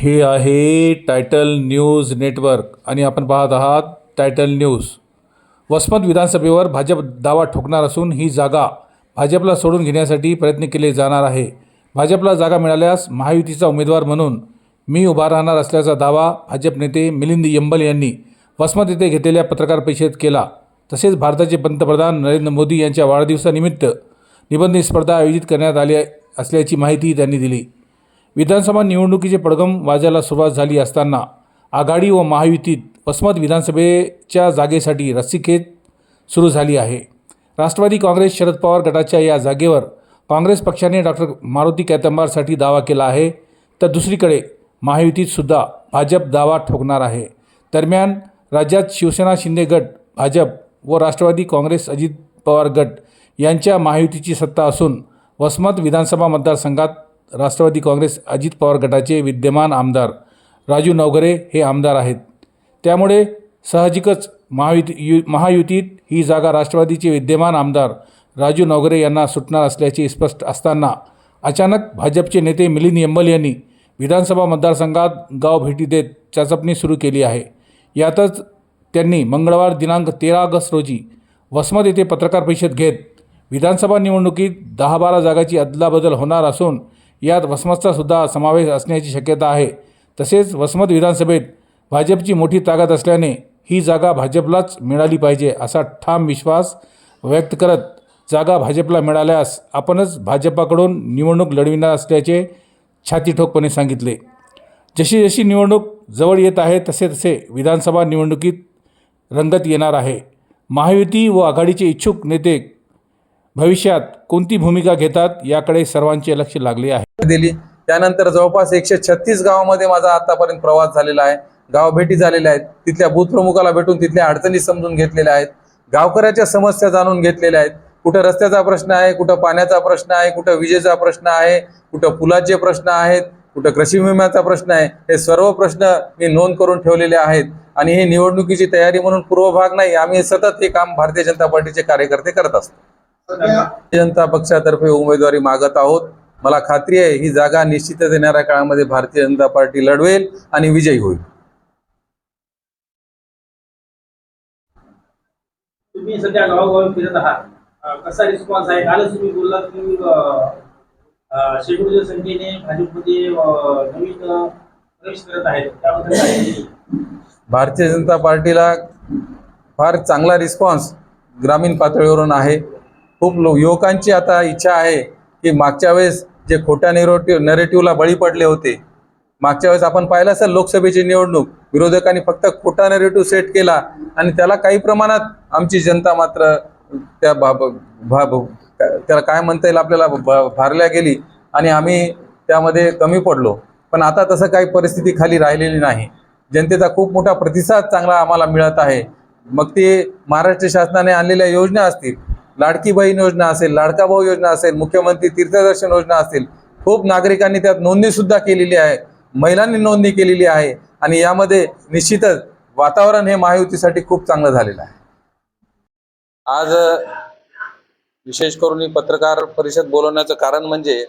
हे आहे title news network आणि आपण पाहत आहात टायटल न्यूज. वसमत विधानसभेवर भाजप दावा ठोकणार असून ही जागा भाजपला सोडून घेण्यासाठी प्रयत्न केले जाणार आहे. भाजपला जागा मिळाल्यास महायुतीचा उमेदवार म्हणून मी उभा राहणार असल्याचा दावा भाजप नेते मिलिंद यंबल यांनी वसमत येथे घेतलेल्या पत्रकार परिषदेत केला. तसेच भारताचे पंतप्रधान नरेंद्र मोदी यांच्या वाढदिवसानिमित्त निबंध स्पर्धा आयोजित करण्यात आली असल्याची माहिती त्यांनी दिली. विधानसभा निवडणुकीचे पडगम वाजायला सुरुवात झाली असताना आघाडी व महायुतीत वसमत विधानसभेच्या जागेसाठी रस्सीखेच सुरू झाली आहे. राष्ट्रवादी काँग्रेस शरद पवार गटाच्या या जागेवर काँग्रेस पक्षाने डॉक्टर मारुती कैतंबारसाठी दावा केला आहे. तर दुसरीकडे महायुतीतसुद्धा भाजप दावा ठोकणार आहे. दरम्यान राज्यात शिवसेना शिंदे गट भाजप व राष्ट्रवादी काँग्रेस अजित पवार गट यांच्या महायुतीची सत्ता असून वसमत विधानसभा मतदारसंघात राष्ट्रवादी काँग्रेस अजित पवार गटाचे विद्यमान आमदार राजू नवघरे हे आमदार आहेत. त्यामुळे साहजिकच महायुती यु महायुतीत ही जागा राष्ट्रवादीचे विद्यमान आमदार राजू नवघरे यांना सुटणार असल्याचे स्पष्ट असताना अचानक भाजपचे नेते मिलिंद यंबल यांनी विधानसभा मतदारसंघात गाव भेटी देत चाचपणी सुरू केली आहे. यातच त्यांनी मंगळवार दिनांक तेरा ऑगस्ट रोजी वसमत येथे पत्रकार परिषद घेत विधानसभा निवडणुकीत दहा बारा जागाची अदलाबदल होणार असून यात वसमतचा सुद्धा समावेश असण्याची शक्यता आहे. तसेच वसमत विधानसभेत भाजपची मोठी ताकद असल्याने ही जागा भाजपलाच मिळाली पाहिजे असा ठाम विश्वास व्यक्त करत जागा भाजपला मिळाल्यास आपणच भाजपाकडून निवडणूक लढविणार असल्याचे छातीठोकपणे सांगितले. जशी जशी निवडणूक जवळ येत आहे तसे तसे विधानसभा निवडणुकीत रंगत येणार आहे. महायुती व आघाडीचे इच्छुक नेते भविष्यात कोणती भूमिका घेतात याकडे सर्वांचे लक्ष लागले आहे. दिली. त्यानंतर जवळपास एकशे छत्तीस गावामध्ये माझा आतापर्यंत प्रवास झालेला आहे. गाव भेटी झालेल्या आहेत. तिथल्या बूथ प्रमुखाला भेटून तिथल्या अडचणी समजून घेतलेल्या आहेत. गावकऱ्याच्या समस्या जाणून घेतलेल्या आहेत. कुठं रस्त्याचा प्रश्न आहे कुठं पाण्याचा प्रश्न आहे कुठं विजेचा प्रश्न आहे कुठं पुलाचे प्रश्न आहेत कुठं कृषी विम्याचा प्रश्न आहे हे सर्व प्रश्न मी नोंद करून ठेवलेले आहेत. आणि हे निवडणुकीची तयारी म्हणून पूर्वभाग नाही आम्ही सतत हे काम भारतीय जनता पार्टीचे कार्यकर्ते करत असतो. जनता पक्षातर्फे उमेदवारी मागत आहोत. मला खात्री आहे ही जागा निश्चितच येणाऱ्या काळामध्ये भारतीय जनता पार्टी लढवेल आणि विजयी होईल. तुम्ही सध्या गावोगावी फिरत आहात. अं, कसा रिस्पॉन्स आहे? कालच तुम्ही बोललात की अं, अं, शेकडोच्या संख्येने भाजपमध्ये अं, नवीन अं, प्रवेश करत आहेत. त्याबद्दल काय सांगाल? भारतीय जनता पार्टीला फार चांगला रिस्पॉन्स ग्रामीण पातळीवरून आहे. खूप लो युवकांची आता इच्छा आहे की मागच्या वेळेस जे खोट्या नेरोटिव्ह नरेटिव्हला बळी पडले होते मागच्या वेळेस आपण पाहिलं असेल लोकसभेची निवडणूक विरोधकांनी फक्त खोटा नेरेटिव्ह सेट केला आणि त्याला काही प्रमाणात आमची जनता मात्र त्या भा भा त्याला काय म्हणता येईल आपल्याला भारल्या गेली आणि आम्ही त्यामध्ये कमी पडलो. पण आता तसं काही परिस्थिती खाली राहिलेली नाही. जनतेचा खूप मोठा प्रतिसाद चांगला आम्हाला मिळत आहे. मग ते महाराष्ट्र शासनाने आणलेल्या योजना असतील लाडकी बहीण योजना असेल लाडका भाऊ योजना असेल मुख्यमंत्री तीर्थदर्शन योजना असेल खूप नागरिकांनी त्यात नोंदणी सुद्धा केलेली आहे महिलांनी नोंदणी केलेली आहे आणि यामध्ये निश्चितच वातावरण हे महायुतीसाठी खूप चांगलं झालेलं आहे. आज विशेष करून ही पत्रकार परिषद बोलवण्याचं कारण म्हणजे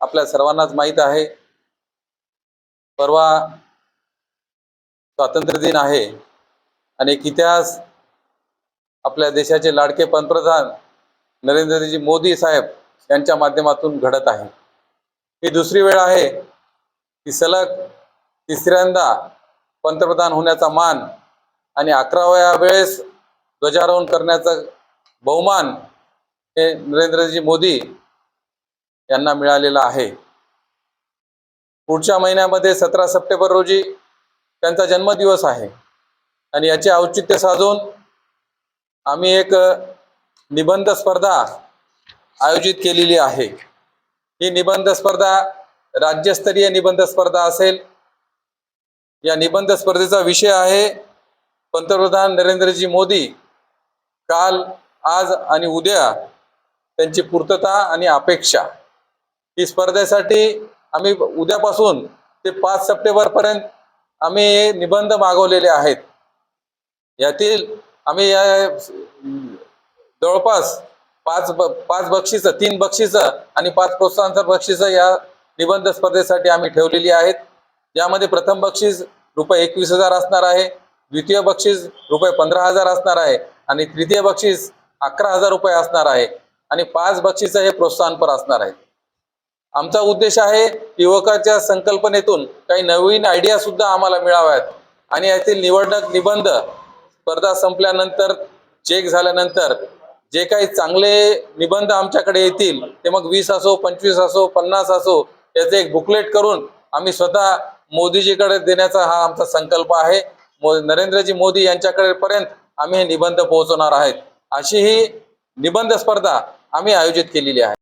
आपल्या सर्वांनाच माहीत आहे परवा स्वातंत्र्य दिन आहे आणि एक इतिहास आपल्या देशाचे लाडके पंतप्रधान नरेंद्रजी मोदी साहेब यांच्या माध्यमातून घडत आहे. ही दुसरी वेळ आहे. की सलग तिसऱ्यांदा पंतप्रधान होण्याचा मान आणि अकराव्या वेळेस ध्वजारोहण करण्याचा बहुमान हे नरेंद्रजी मोदी यांना मिळालेला आहे. पुढच्या महिन्यामध्ये सतरा सप्टेंबर रोजी त्यांचा जन्मदिवस आहे. आणि याचे औचित्य साधून आम्ही एक निबंध स्पर्धा आयोजित केलेली आहे. ही निबंध स्पर्धा राज्यस्तरीय निबंध स्पर्धा असेल. या निबंध स्पर्धेचा विषय आहे पंतप्रधान नरेंद्रजी मोदी. काल आज आणि उद्या त्यांची पूर्तता आणि अपेक्षा. ही स्पर्धेसाठी आम्ही उद्यापासून ते पाच सप्टेंबरपर्यंत आम्ही निबंध मागवलेले आहेत. यातील आम्ही या जवळपास पाच ब पाच बक्षिसं तीन बक्षिसं आणि पाच प्रोत्साहनपर बक्षिसं या निबंध स्पर्धेसाठी आम्ही ठेवलेली आहेत. यामध्ये प्रथम बक्षीस रुपये एकवीस हजार असणार आहे द्वितीय बक्षीस रुपये पंधरा हजार असणार आहे आणि तृतीय बक्षीस अकरा हजार रुपये असणार आहे आणि पाच बक्षीस हे प्रोत्साहनपर असणार आहे आमचा उद्देश आहे युवकाच्या संकल्पनेतून काही नवीन आयडिया सुद्धा आम्हाला मिळाव्यात आणि यातील निवडणूक निबंध स्पर्धा संपल्यानंतर चेक झाल्यानंतर जे काही चांगले निबंध आमच्याकडे येतील ते मग वीस असो पंचवीस असो पन्नास असो याचे एक बुकलेट करून आम्ही स्वतः मोदीजीकडे देण्याचा हा आमचा संकल्प आहे. मो नरेंद्रजी मोदी यांच्याकडे पर्यंत आम्ही हे निबंध पोहोचवणार आहेत. अशी ही निबंध स्पर्धा आम्ही आयोजित केलेली आहे.